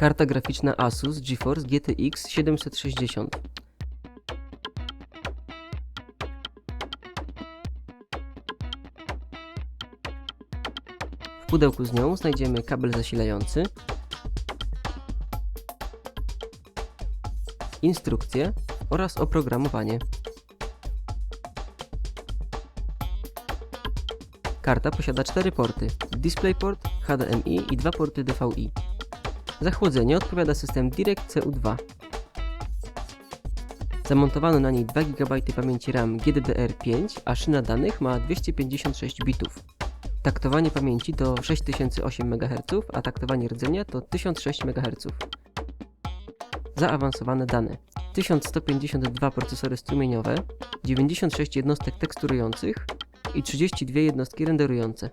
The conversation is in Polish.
Karta graficzna Asus GeForce GTX 760. W pudełku z nią znajdziemy kabel zasilający, instrukcje oraz oprogramowanie. Karta posiada cztery porty: DisplayPort, HDMI i dwa porty DVI. Za chłodzenie odpowiada system Direct CU2. Zamontowano na niej 2 GB pamięci RAM GDDR5, a szyna danych ma 256 bitów. Taktowanie pamięci to 6008 MHz, a taktowanie rdzenia to 1006 MHz. Zaawansowane dane. 1152 procesory strumieniowe, 96 jednostek teksturujących i 32 jednostki renderujące.